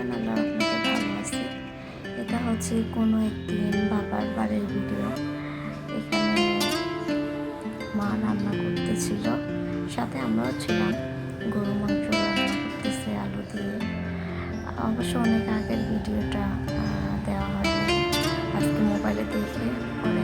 আল্লাহ রহমতে ভালো আছি এটা হচ্ছে কোনো একদিন বাবার বাড়ির ভিডিও এখানে মা রান্না করতেছিল, সাথে আমরাও ছিলাম। গরু, মাংস করতেছে, আলু দিয়ে। অবশ্য অনেক আগের ভিডিওটা দেওয়া হয়নি। আজকে মোবাইলে দেখে পরে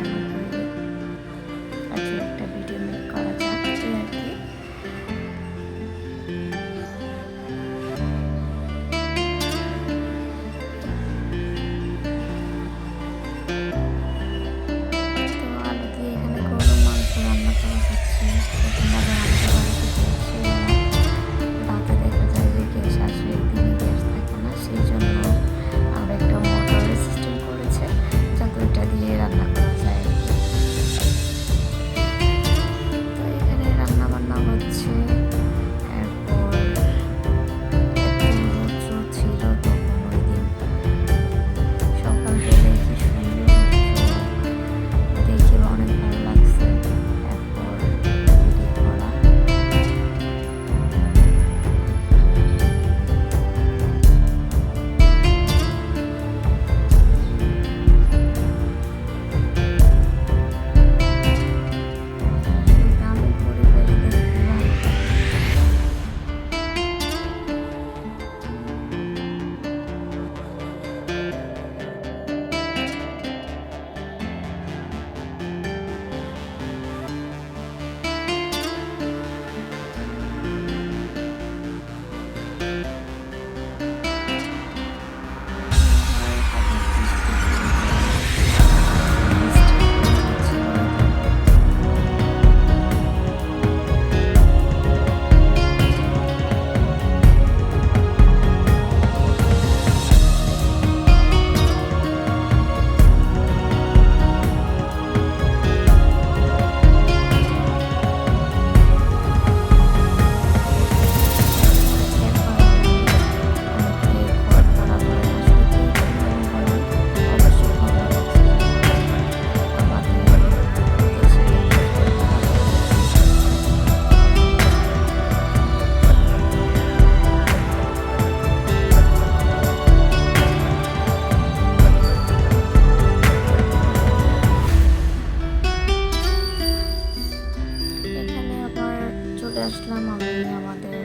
আসলাম আমি, আমাদের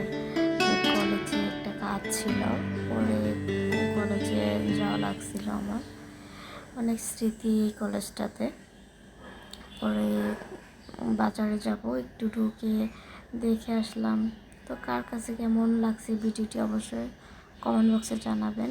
কলেজে একটা কাজ ছিল। পরে কলেজে যাওয়া লাগছিল আমার, অনেক স্মৃতি এই কলেজটাতে পরে বাজারে যাব, একটু ঢুকে দেখে আসলাম। তো কার কাছে কেমন লাগছে ভিডিওটি অবশ্যই কমেন্ট বক্সে জানাবেন।